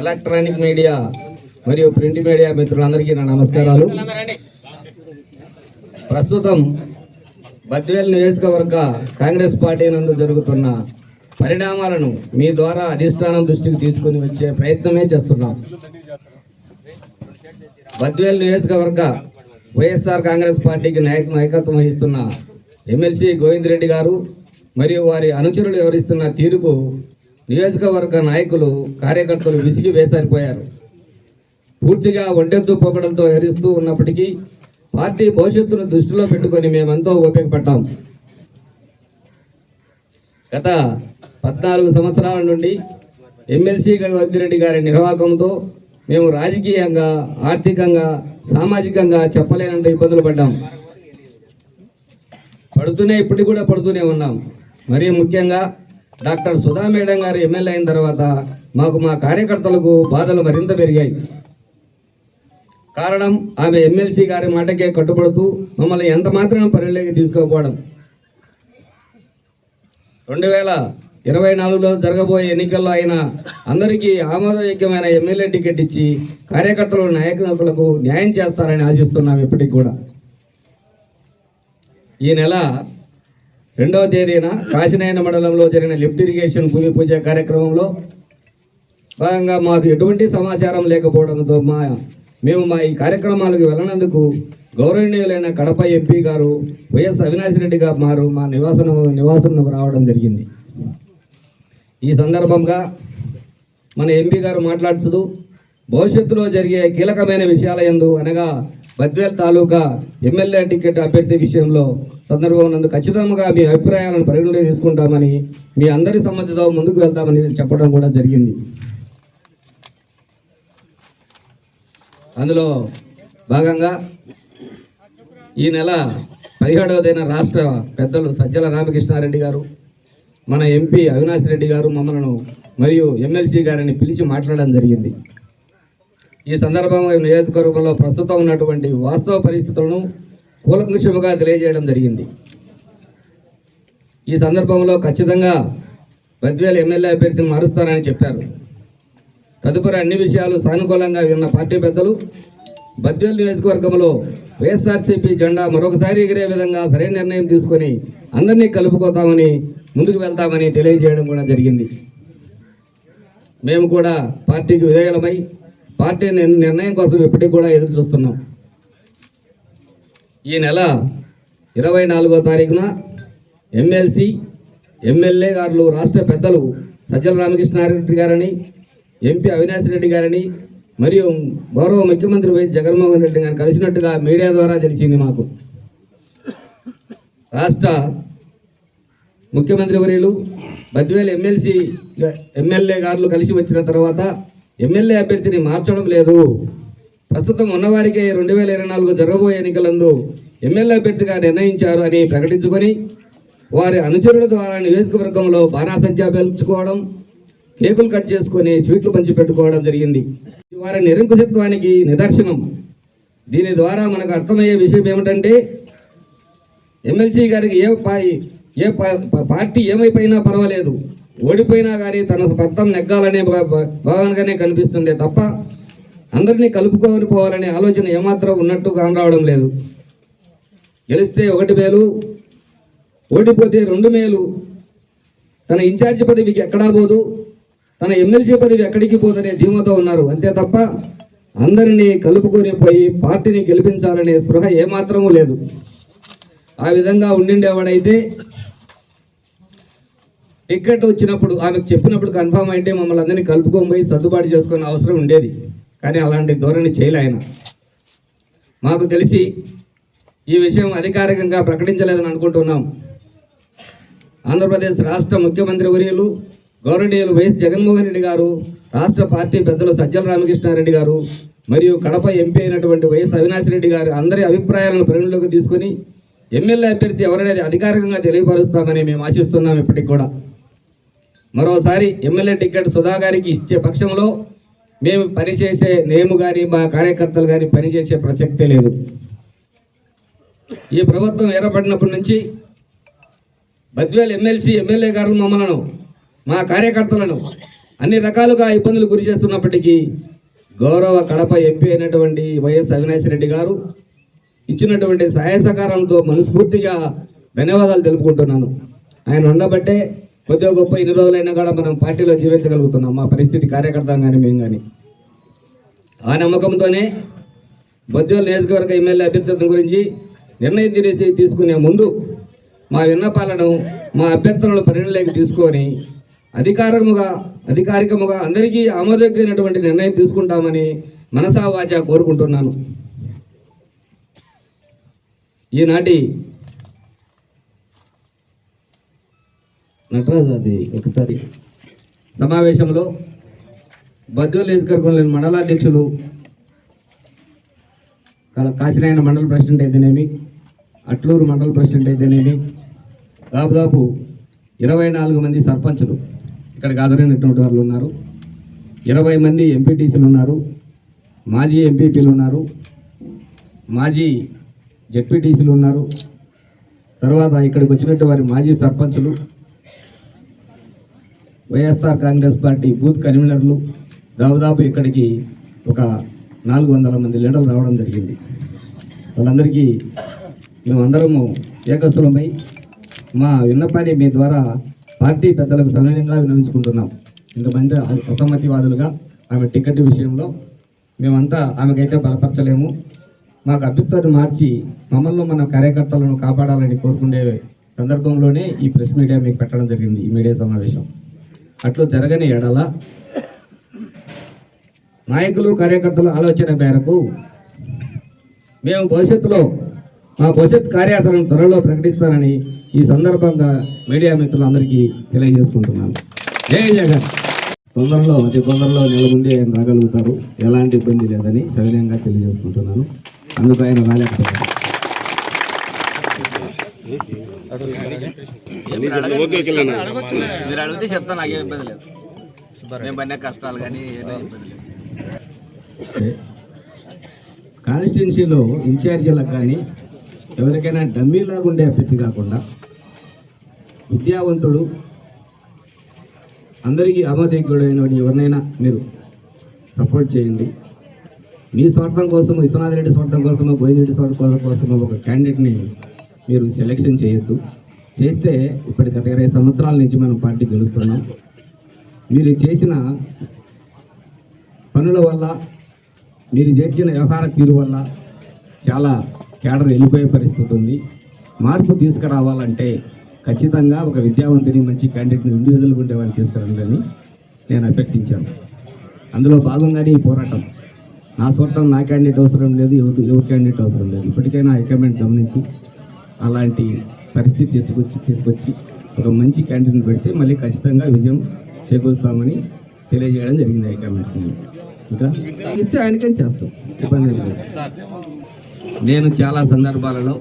Electronic media మరియు print media మిత్రులందరికీ నా నమస్కారాలు. ప్రస్తుతం బద్వేల్ నియోజకవర్గ కాంగ్రెస్ పార్టీ నందు జరుగుతున్న పరిణామాలను మీ ద్వారా అధిష్టానం దృష్టికి తీసుకుని వచ్చే ప్రయత్నమే చేస్తున్నాం. బద్వేల్ నియోజకవర్గ వైఎస్ఆర్ కాంగ్రెస్ పార్టీకి నాయక నాయకత్వం వహిస్తున్న ఎమ్మెల్సీ గోవింద్ రెడ్డి గారు మరియు వారి అనుచరులు వివరిస్తున్న తీరుకు నియోజకవర్గ నాయకులు కార్యకర్తలు విసిగి వేసారిపోయారు. పూర్తిగా ఒంటెత్తు పోకడలతో హరిస్తూ ఉన్నప్పటికీ పార్టీ భవిష్యత్తును దృష్టిలో పెట్టుకొని మేమెంతో ఉపయోగపడ్డాం గత పద్నాలుగు సంవత్సరాల నుండి ఎమ్మెల్సీ వద్దిరెడ్డి గారి నిర్వాహకంతో మేము రాజకీయంగా ఆర్థికంగా సామాజికంగా చెప్పలేనంత ఇబ్బందులు పడ్డాం. పడుతూనే ఇప్పటికి కూడా పడుతూనే ఉన్నాం. మరీ ముఖ్యంగా doctor Sudha madam garu MLA అయిన తర్వాత మాకు మా కార్యకర్తలకు బాధలు మరింత పెరిగాయి. కారణం ఆమె ఎమ్మెల్సీ గారి మాటకే కట్టుబడుతూ మమ్మల్ని ఎంత మాత్రం పరిలోకి తీసుకోకపోవడం. రెండు వేల ఇరవై నాలుగులో జరగబోయే ఎన్నికల్లో ఆయన అందరికీ ఆమోదయోగ్యమైన ఎమ్మెల్యే టికెట్ ఇచ్చి కార్యకర్తలు నాయకులకు న్యాయం చేస్తారని ఆశిస్తున్నాం ఇప్పటికి కూడా. ఈ నెల రెండవ తేదీన కాశీనాయన మండలంలో జరిగిన లిఫ్ట్ ఇరిగేషన్ భూమి పూజ కార్యక్రమంలో భాగంగా మాకు ఎటువంటి సమాచారం లేకపోవడంతో మా మేము మా ఈ కార్యక్రమాలకు వెళ్ళినందుకు గౌరవనీయులైన కడప ఎంపీ గారు వైఎస్ అవినాష్ రెడ్డి గారు మారు మా నివాసం నివాసంకు రావడం జరిగింది. ఈ సందర్భంగా మన ఎంపీ గారు మాట్లాడుతూ భవిష్యత్తులో జరిగే కీలకమైన విషయాల ఎందు అనగా బద్వేల్ తాలూకా ఎమ్మెల్యే టికెట్ అభ్యర్థి విషయంలో సందర్భం ఉన్నందు ఖచ్చితంగా మీ అభిప్రాయాలను పరిగణలోకి తీసుకుంటామని మీ అందరి సమ్మతితో ముందుకు వెళ్తామని చెప్పడం కూడా జరిగింది. అందులో భాగంగా ఈ నెల పదిహేడవ తేదీన రాష్ట్ర పెద్దలు సజ్జల రామకృష్ణారెడ్డి గారు మన ఎంపీ అవినాష్ రెడ్డి గారు మమ్మలను మరియు ఎమ్మెల్సీ గారిని పిలిచి మాట్లాడడం జరిగింది. ఈ సందర్భంగా నియోజకవర్గంలో ప్రస్తుతం ఉన్నటువంటి వాస్తవ పరిస్థితులను కూలంకుషముగా తెలియజేయడం జరిగింది. ఈ సందర్భంలో ఖచ్చితంగా బద్వేలు ఎమ్మెల్యే అభ్యర్థిని మారుస్తారని చెప్పారు. తదుపరి అన్ని విషయాలు సానుకూలంగా విన్న పార్టీ పెద్దలు బద్వేలు నియోజకవర్గంలో వైఎస్ఆర్సీపీ జెండా మరొకసారి ఎగిరే విధంగా సరైన నిర్ణయం తీసుకొని అందరినీ కలుపుకోతామని ముందుకు వెళ్తామని తెలియజేయడం కూడా జరిగింది. మేము కూడా పార్టీకి విధేయులమై పార్టీ నిర్ణయం కోసం ఇప్పటికి కూడా ఎదురు చూస్తున్నాం. ఈ నెల ఇరవై నాలుగో తారీఖున ఎమ్మెల్సీ ఎమ్మెల్యే గారు రాష్ట్ర పెద్దలు సజ్జల రామకృష్ణారెడ్డి గారని ఎంపీ అవినాష్ రెడ్డి గారని మరియు గౌరవ ముఖ్యమంత్రి వైఎస్ జగన్మోహన్ రెడ్డి గారిని కలిసినట్టుగా మీడియా ద్వారా తెలిసింది మాకు. రాష్ట్ర ముఖ్యమంత్రి వర్యులు బద్వేలు ఎమ్మెల్సీ ఎమ్మెల్యే గారు కలిసి వచ్చిన తర్వాత ఎమ్మెల్యే అభ్యర్థిని మార్చడం లేదు. ప్రస్తుతం ఉన్నవారికే రెండు వేల ఇరవై నాలుగు జరగబోయే ఎన్నికలందు ఎమ్మెల్యే అభ్యర్థిగా నిర్ణయించారు అని ప్రకటించుకొని వారి అనుచరుల ద్వారా నియోజకవర్గంలో బాణాసంఖ్య పేల్చుకోవడం కేకులు కట్ చేసుకొని స్వీట్లు పంచి పెట్టుకోవడం జరిగింది. ఇది వారి నిరంకుశత్వానికి నిదర్శనం. దీని ద్వారా మనకు అర్థమయ్యే విషయం ఏమిటంటే ఎమ్మెల్సీ గారికి ఏ ఏ పార్టీ ఏమైపోయినా పర్వాలేదు. ఓడిపోయినా కానీ తన పత్తం నెగ్గాలనే భా- భావనగానే కనిపిస్తుండే తప్ప అందరినీ కలుపుకొని పోవాలనే ఆలోచన ఏమాత్రం ఉన్నట్టు కానరావడం లేదు. గెలిస్తే ఒకటి మేలు ఓడిపోతే రెండు మేలు. తన ఇన్ఛార్జి పదవికి ఎక్కడా పోదు తన ఎమ్మెల్సీ పదవి ఎక్కడికి పోదనే ధీమతో ఉన్నారు. అంతే తప్ప అందరినీ కలుపుకొని పోయి పార్టీని గెలిపించాలనే స్పృహ ఏమాత్రమూ లేదు. ఆ విధంగా ఉండిండేవాడైతే టికెట్ వచ్చినప్పుడు ఆమెకు చెప్పినప్పుడు కన్ఫామ్ అయితే మమ్మల్ని అందరినీ కలుపుకొని పోయి సర్దుబాటు చేసుకునే అవసరం ఉండేది. కానీ అలాంటి ధోరణి చేయలే ఆయన. మాకు తెలిసి ఈ విషయం అధికారికంగా ప్రకటించలేదని అనుకుంటున్నాం. ఆంధ్రప్రదేశ్ రాష్ట్ర ముఖ్యమంత్రి వర్యులు గౌరవనీయులు వైఎస్ జగన్మోహన్ రెడ్డి గారు రాష్ట్ర పార్టీ పెద్దలు సజ్జల రామకృష్ణారెడ్డి గారు మరియు కడప ఎంపీ అయినటువంటి వైఎస్ అవినాష్ రెడ్డి గారు అందరి అభిప్రాయాలను పరిగణలోకి తీసుకొని ఎమ్మెల్యే అభ్యర్థి ఎవరనేది అధికారికంగా తెలియపరుస్తామని మేము ఆశిస్తున్నాం ఇప్పటికి కూడా. మరోసారి ఎమ్మెల్యే టికెట్ సుధా గారికి ఇచ్చే పక్షంలో మేము పనిచేసే మేము కానీ మా కార్యకర్తలు కానీ పనిచేసే ప్రసక్తే లేదు. ఈ ప్రభుత్వం ఏర్పడినప్పటి నుంచి బద్వేల్ ఎమ్మెల్సీ ఎమ్మెల్యే గారు మమ్మలను మా కార్యకర్తలను అన్ని రకాలుగా ఇబ్బందులు గురి చేస్తున్నప్పటికీ గౌరవ కడప ఎంపీ అయినటువంటి వైఎస్ అవినాష్ రెడ్డి గారు ఇచ్చినటువంటి సహాయ సహకారాలతో మనస్ఫూర్తిగా ధన్యవాదాలు తెలుపుకుంటున్నాను. ఆయన ఉండబట్టే కొద్దిగా గొప్ప ఇన్ని రోజులైనా కూడా మనం పార్టీలో జీవించగలుగుతున్నాం. మా పరిస్థితి కార్యకర్త కానీ మేము కానీ ఆ నమ్మకంతోనే బొద్దేలు నియోజకవర్గ ఎమ్మెల్యే అభ్యర్థిత్వం గురించి నిర్ణయం తీసి తీసుకునే ముందు మా విన్నపాలను మా అభ్యర్థనలు పరిగణలోకి తీసుకొని అధికారముగా అధికారికముగా అందరికీ ఆమోదగినటువంటి నిర్ణయం తీసుకుంటామని మనసా వాచా కోరుకుంటున్నాను. ఈనాటి నటరాజు అది ఒకసారి. సమావేశంలో బద్వేలు నియోజకవర్గంలోని మండలాధ్యక్షులు కాశీనాయన మండల ప్రెసిడెంట్ అయితేనేమి అట్లూరు మండల ప్రెసిడెంట్ అయితేనేమి దాదాపు ఇరవై నాలుగు మంది సర్పంచులు ఇక్కడికి హాజరైనటువంటి వాళ్ళు ఉన్నారు. ఇరవై మంది ఎంపీటీసీలు ఉన్నారు. మాజీ ఎంపీపీలు ఉన్నారు. మాజీ జెడ్పీటీసీలు ఉన్నారు. తర్వాత ఇక్కడికి వచ్చినట్టు వారి మాజీ సర్పంచులు వైఎస్ఆర్ కాంగ్రెస్ పార్టీ బూత్ కన్వీనర్లు దాదాపు ఇక్కడికి ఒక నాలుగు వందల మంది లీడర్లు రావడం జరిగింది. వాళ్ళందరికీ మేమందరము ఏకస్థులమై మా విన్నపాన్ని మీ ద్వారా పార్టీ పెద్దలకు సవినయంగా విన్నవించుకుంటున్నాం. ఇంతమంది అసమ్మతివాదులుగా ఆమె టికెట్ విషయంలో మేమంతా ఆమెకైతే బలపరచలేము. మాకు అభ్యర్థులను మార్చి మమ్మల్ని మన కార్యకర్తలను కాపాడాలని కోరుకునే సందర్భంలోనే ఈ ప్రెస్ మీడియా మీకు పెట్టడం జరిగింది ఈ మీడియా సమావేశం. అట్లు జరగని ఎడల నాయకులు కార్యకర్తల ఆలోచన మేరకు మేము భవిష్యత్తులో మా భవిష్యత్ కార్యాచరణ త్వరలో ప్రకటిస్తానని ఈ సందర్భంగా మీడియా మిత్రులందరికీ తెలియజేసుకుంటున్నాను. జై జగన్. తొందరలో అతి తొందరలో నెల ముందే ఆయన రాగలుగుతారు. ఎలాంటి ఇబ్బంది లేదని సవినయంగా తెలియజేసుకుంటున్నాను. అందుకు ఆయన రాలేకపోతారు మీరు అడిగితే చెప్తాను నాకేం ఇబ్బంది లేదు. మేము పడిన కష్టాలు కానీ ఏదో ఇబ్బంది లేదు. కాన్స్టిట్యున్సీలో ఇన్ఛార్జీలకు కానీ ఎవరికైనా డమ్మీలాగా ఉండే అభ్యర్థి కాకుండా విద్యావంతుడు అందరికీ ఆమోదయోగ్యుడైన ఎవరినైనా మీరు సపోర్ట్ చేయండి. మీ స్వార్థం కోసం విశ్వనాథ్ రెడ్డి స్వార్థం కోసమో గోవిందరెడ్డి స్వార్థం కోసమో ఒక క్యాండిడేట్ని మీరు సెలెక్షన్ చేయొద్దు. చేస్తే ఇప్పటి గత ఇరవై సంవత్సరాల నుంచి మనం పార్టీ గెలుస్తున్నాం. మీరు చేసిన పనుల వల్ల మీరు చేర్చిన వ్యవహార తీరు వల్ల చాలా కేడర్ వెళ్ళిపోయే పరిస్థితి ఉంది. మార్పు తీసుకురావాలంటే ఖచ్చితంగా ఒక విద్యావంతుని మంచి క్యాండిడేట్ని ఇండివిజువల్గా ఉండే వాళ్ళు తీసుకురండి నేను అభ్యర్థించాను. అందులో భాగంగానే ఈ పోరాటం. నా స్వార్థం నా క్యాండిడేట్ అవసరం లేదు ఎవరు ఎవరు క్యాండిడేట్ అవసరం లేదు. ఇప్పటికైనా హైకమాండ్ గమనించి అలాంటి పరిస్థితి తెచ్చుకొచ్చి తీసుకొచ్చి ఒక మంచి క్యాంటీన్ పెడితే మళ్ళీ ఖచ్చితంగా విజయం చేకూరుస్తామని తెలియజేయడం జరిగింది హైకమాండ్కి ఇంకా? ఇస్తే ఆయనకేం చేస్తాం? ఇబ్బంది నేను చాలా సందర్భాలలో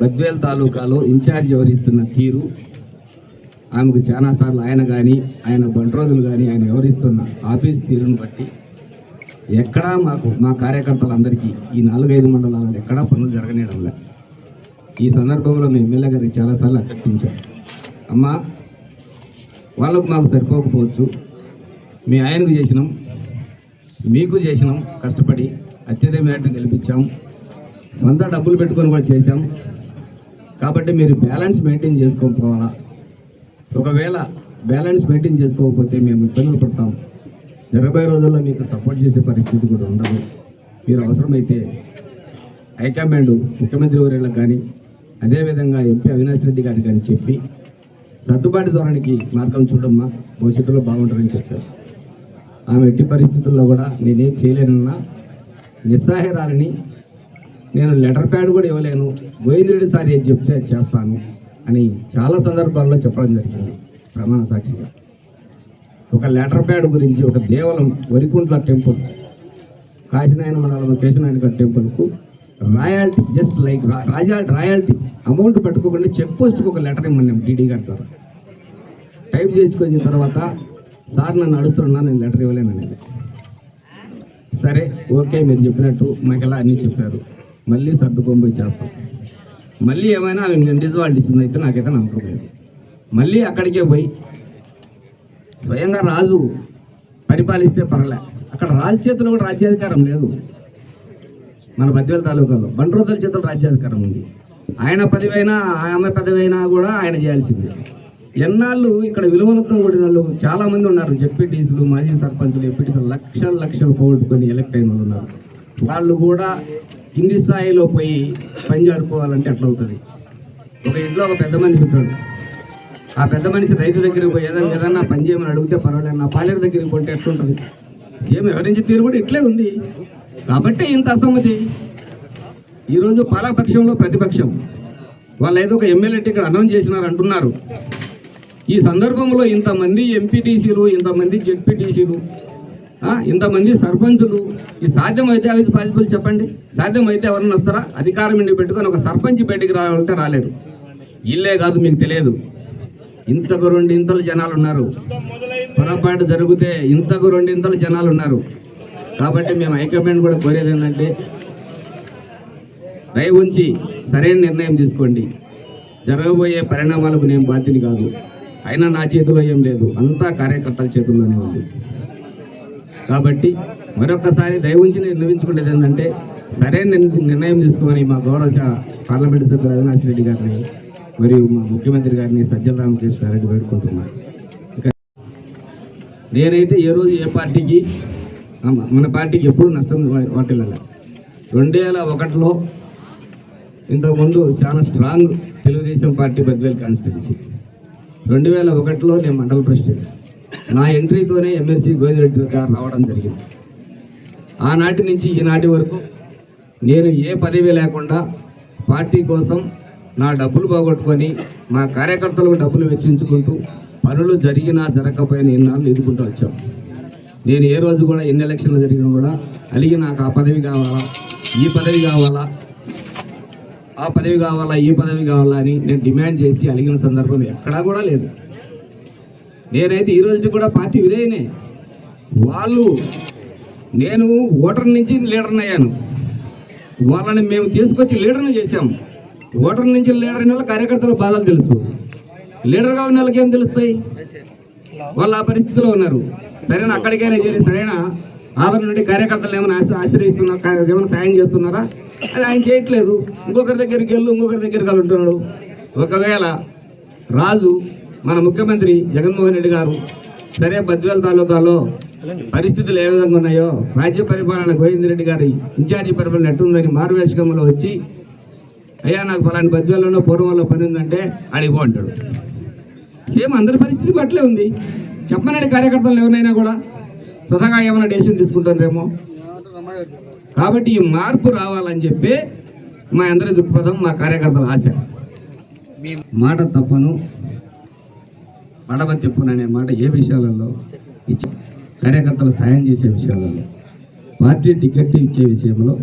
బద్వేల్ తాలూకాలో ఇన్ఛార్జ్ వ్యవహరిస్తున్న తీరు ఆమెకు చాలాసార్లు ఆయన కానీ ఆయన బండ్రోజులు కానీ ఆయన వ్యవహరిస్తున్న ఆఫీస్ తీరును బట్టి ఎక్కడా మాకు మా కార్యకర్తలందరికీ ఈ నాలుగైదు మండలాలలో ఎక్కడా పనులు జరగనేయడంలే ఈ సందర్భంలో మేము ఎమ్మెల్యే గారికి చాలాసార్లు అభ్యర్థించాం. అమ్మా వాళ్ళకు మాకు సరిపోకపోవచ్చు. మీ ఆయనకు చేసినాం మీకు చేసినాం కష్టపడి అత్యధిక మేరకు గెలిపించాం. సొంత డబ్బులు పెట్టుకొని కూడా చేశాం. కాబట్టి మీరు బ్యాలెన్స్ మెయింటైన్ చేసుకోకపోవాలా? ఒకవేళ బ్యాలెన్స్ మెయింటైన్ చేసుకోకపోతే మేము ఇబ్బందులు పడతాం. జరగబోయే రోజుల్లో మీకు సపోర్ట్ చేసే పరిస్థితి కూడా ఉండదు. మీరు అవసరమైతే హైకమాండ్ ముఖ్యమంత్రి వర్యులకు కానీ అదేవిధంగా ఎంపీ అవినాష్ రెడ్డి గారికి కానీ చెప్పి సర్దుబాటు ధోరణికి మార్గం చూడమ్మా భవిష్యత్తులో బాగుంటుందని చెప్పారు. ఆమె ఎట్టి పరిస్థితుల్లో కూడా నేనేం చేయలేనన్నా నిస్సహాయరాలని నేను లెటర్ ప్యాడ్ కూడా ఇవ్వలేను గోవిందరెడ్డి సార్ ఏది చెప్తే అది చేస్తాను అని చాలా సందర్భాల్లో చెప్పడం జరిగింది ప్రమాణ సాక్షిగా. ఒక లెటర్ ప్యాడ్ గురించి ఒక దేవలం వరికుంట్ల టెంపుల్ కాశీనాయన మండలం కేశనాయన గారి టెంపుల్కు రాయల్టీ జస్ట్ లైక్ రాజా రాయల్టీ అమౌంట్ పెట్టుకోకుండా చెక్ పోస్ట్కి ఒక లెటర్ ఇమ్మన్నాం డీడీ గారి ద్వారా. టైప్ చేసుకొచ్చిన తర్వాత సార్ నన్ను నడుస్తున్నా నేను లెటర్ ఇవ్వలేనని సరే ఓకే మీరు చెప్పినట్టు మాకు ఎలా అన్నీ చెప్పారు. మళ్ళీ సర్దుకొని పోయి చేస్తాం. మళ్ళీ ఏమైనా ఆమె ఇండివిజువాలిటీ ఇస్తుంది అయితే నాకైతే నమ్మకం లేదు. మళ్ళీ అక్కడికే పోయి స్వయంగా రాజు పరిపాలిస్తే పర్లే. అక్కడ రాజు చేతిలో కూడా రాజ్యాధికారం లేదు. మన బద్వేల తాలూకాలో బండ్రోతుల చేతులు రాజ్యాధికారం ఉంది. ఆయన పదవైనా ఆమె పదవైనా కూడా ఆయన చేయాల్సిందే. ఎన్నాళ్ళు ఇక్కడ విలువలతో కూడిన వాళ్ళు చాలామంది ఉన్నారు. జెడ్పీటీసీలు మాజీ సర్పంచులు ఎంపీటీసీలు లక్షల లక్షలు పోగొట్టుకొని ఎలక్ట్ అయిన వాళ్ళు ఉన్నారు. వాళ్ళు కూడా కింది స్థాయిలో పోయి పని చేరుకోవాలంటే అట్లవుతుంది ఒక ఇంట్లో ఒక పెద్ద మనిషి ఉంటాడు. ఆ పెద్ద మనిషి రైతు దగ్గరికి పోయి ఏదైనా ఏదన్నా పని చేయమని అడిగితే పర్వాలేదు నా పాలేరు దగ్గరికి కొంటే ఎట్లుంటుంది? సేమ్ వివరించే తీరు కూడా ఇట్లే ఉంది. కాబట్టి ఇంత అసమ్మతి. ఈరోజు పాలకపక్షంలో ప్రతిపక్షం. వాళ్ళు ఏదో ఒక ఎమ్మెల్యే టికెట్ అనౌన్స్ చేసినారు అంటున్నారు. ఈ సందర్భంలో ఇంతమంది ఎంపీటీసీలు ఇంతమంది జెడ్పీటీసీలు ఇంతమంది సర్పంచులు ఈ సాధ్యమైతే అవి పాజిబుల్ చెప్పండి? సాధ్యమైతే ఎవరన్నా వస్తారా? అధికారం ఇండి పెట్టుకొని ఒక సర్పంచ్ బయటికి రావాలంటే రాలేరు ఇల్లే కాదు మీకు తెలియదు. ఇంతకు రెండింతలు జనాలు ఉన్నారు పొరపాటు జరిగితే ఇంతకు రెండింతలు జనాలు ఉన్నారు కాబట్టి మేము హైకమాండ్ కూడా కోరేది ఏంటంటే దయ ఉంచి సరైన నిర్ణయం తీసుకోండి. జరగబోయే పరిణామాలకు నేను బాధ్యని కాదు. అయినా నా చేతిలో ఏం లేదు. అంతా కార్యకర్తల చేతుల్లోనే ఉంది. కాబట్టి మరొకసారి దయ ఉంచి నేను నిర్ణయించుకునేది ఏంటంటే సరైన నిర్ణయం తీసుకోమని మా గౌరవ పార్లమెంటు సభ్యులు అవినాష్ రెడ్డి గారిని మరియు మా ముఖ్యమంత్రి గారిని సజ్జల రామకృష్ణ రెడ్డి వేడుకుంటున్నాను నేనైతే ఏ రోజు ఏ పార్టీకి మన పార్టీకి ఎప్పుడు నష్టం వా- వాటిల్లలే. రెండు వేల ఒకటిలో ఇంతకుముందు చాలా strong Telugu Desam party Badvel constituency. రెండు వేల ఒకటిలో నేను మండల ప్రెసిడెంట్. నా ఎంట్రీతోనే ఎమ్మెల్సీ గోవిందరెడ్డి గారు రావడం జరిగింది. ఆనాటి నుంచి ఈనాటి వరకు నేను ఏ పదవి లేకుండా పార్టీ కోసం నా డబ్బులు పోగొట్టుకొని మా కార్యకర్తలకు డబ్బులు వెచ్చించుకుంటూ పనులు జరిగినా జరగకపోయినా ఇన్నాళ్ళు ఎదుర్కొంటూ వచ్చాం. నేను ఏ రోజు కూడా ఎన్ని ఎలక్షన్లు జరిగినా కూడా అలిగి నాకు ఆ పదవి కావాలా ఈ పదవి కావాలా ఆ పదవి కావాలా ఈ పదవి కావాలా అని నేను డిమాండ్ చేసి అలిగిన సందర్భం ఎక్కడా కూడా లేదు. నేనైతే ఈ రోజు కూడా పార్టీ విధేయనే. వాళ్ళు నేను ఓటర్ నుంచి లీడర్ని అయ్యాను. వాళ్ళని మేము తీసుకొచ్చి లీడర్ని చేశాం. ఓటర్ నుంచి లీడర్ అయిన కార్యకర్తల బాధలు తెలుసు. లీడర్గా ఉన్న వాళ్ళకి ఏం తెలుస్తాయి? వాళ్ళు ఆ పరిస్థితిలో ఉన్నారు. సరైన? అక్కడికైనా చేరి సరైన? ఆదరణ నుండి కార్యకర్తలు ఏమైనా ఆశ్రయిస్తున్నారు ఏమైనా సాయం చేస్తున్నారా? అది ఆయన చేయట్లేదు. ఇంకొకరి దగ్గరికి వెళ్ళు ఇంకొకరి దగ్గరికి వెళ్తున్నాడు ఒకవేళ రాజు మన ముఖ్యమంత్రి జగన్మోహన్ రెడ్డి గారు సరే బద్వేల్ తాలూకాలో పరిస్థితులు ఏ విధంగా ఉన్నాయో రాజ్య పరిపాలన గోవిందరెడ్డి గారి ఇన్ఛార్జి పరిపాలన ఎట్టుందని మారువేషకంలో వచ్చి అయ్యా నాకు ఫలాని బద్వేలలో పూర్వంలో పని ఉందంటే అడిగో అంటాడు. సేమ్ అందరి పరిస్థితి అట్లే ఉంది. చెప్పనండి కార్యకర్తలు ఎవరినైనా కూడా స్వతహాగా ఏమైనా డెసిషన్ తీసుకుంటారేమో? కాబట్టి ఈ మార్పు రావాలని చెప్పి మా అందరి దృక్పథం మా కార్యకర్తల ఆశ. మాట తప్పను పడవ తిప్పును అనే మాట ఏ విషయాలలో ఇచ్చి కార్యకర్తలు సాయం చేసే విషయాలలో పార్టీ టికెట్ ఇచ్చే విషయంలో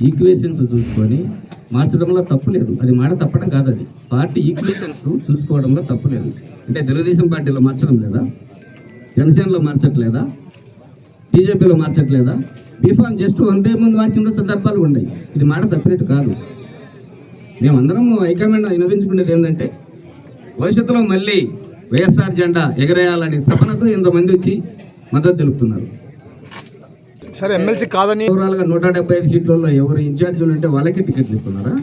ఈక్వేషన్స్ చూసుకొని మార్చడంలో తప్పు లేదు. అది మాట తప్పడం కాదు అది. పార్టీ ఈక్వేషన్స్ చూసుకోవడంలో తప్పు లేదు. అంటే తెలుగుదేశం పార్టీలో మార్చడం లేదా? జనసేనలో మార్చట్లేదా? బీజేపీలో మార్చట్లేదా? బీఫామ్ జస్ట్ వందే ముందు మార్చిన సందర్భాలు ఉన్నాయి. ఇది మాట తప్పినట్టు కాదు. మేమందరము హైకమాండ్ వినవించుకునేది ఏంటంటే భవిష్యత్తులో మళ్ళీ వైఎస్ఆర్ జెండా ఎగరేయాలని తపనతో ఇంతమంది వచ్చి మద్దతు తెలుపుతున్నారు. సరే ఎమ్మెల్సీ కాదని ఓవరాల్గా నూట డెబ్బై ఐదు సీట్లలో ఎవరు ఇన్ఛార్జీలు ఉంటే వాళ్ళకి టికెట్లు ఇస్తున్నారా?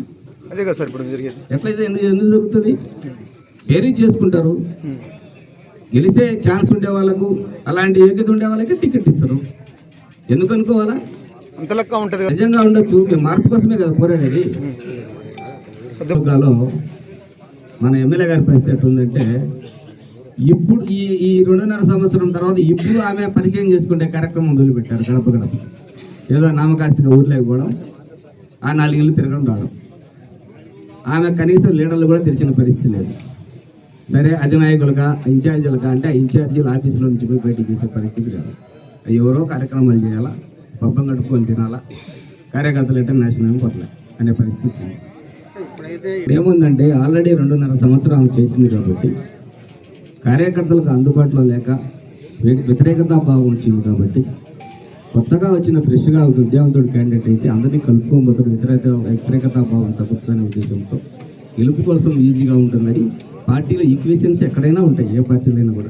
అదే కదా సార్ ఇప్పుడు జరిగేది. ఎట్లయితే ఎందుకు ఎందుకు జరుగుతుంది? వేరీ చేసుకుంటారు? గెలిచే ఛాన్స్ ఉండే వాళ్ళకు అలాంటి యోగ్యత ఉండే వాళ్ళకి టికెట్ ఇస్తారు. ఎందుకు అనుకోవాలా? అంత లెక్క ఉంటుంది నిజంగా ఉండొచ్చు మేము మార్పు కోసమే కదా పోరాడేది. తాలూకాలో మన ఎమ్మెల్యే గారి పరిస్థితి ఎట్లుందంటే ఇప్పుడు ఈ ఈ రెండున్నర సంవత్సరం తర్వాత ఇప్పుడు ఆమె పరిచయం చేసుకునే కార్యక్రమం మొదలుపెట్టారు గడప గడప ఏదో నామకాస్తిగా ఊర్లోకి పోవడం ఆ నాలుగేళ్ళు తిరగడం రావడం. ఆమె కనీసం లీడర్లు కూడా తెలిసిన పరిస్థితి లేదు. సరే అధినాయకులుగా ఇన్ఛార్జీలుగా అంటే ఇన్ఛార్జీలు ఆఫీసులో నుంచి పోయి బయటికి తీసే పరిస్థితి కాదు ఎవరో కార్యక్రమాలు చేయాలా పబ్బం కట్టుకొని తినాలా కార్యకర్తలు అంటే నాశనం పట్ల అనే పరిస్థితి. ఏముందంటే ఆల్రెడీ రెండున్నర సంవత్సరం చేసింది కాబట్టి కార్యకర్తలకు అందుబాటులో లేక వ్యతిరేకత భావం వచ్చింది కాబట్టి కొత్తగా వచ్చిన ఫ్రెష్గా ఒక విద్యావంతుడు క్యాండిడేట్ అయితే అందరినీ కలుపుకోబోతున్న వ్యతిరేక వ్యతిరేకత భావం తగ్గుతుందనే ఉద్దేశంతో గెలుపు కోసం ఈజీగా ఉంటుందని పార్టీలో ఈక్వేషన్స్ ఎక్కడైనా ఉంటాయి ఏ పార్టీలో అయినా కూడా.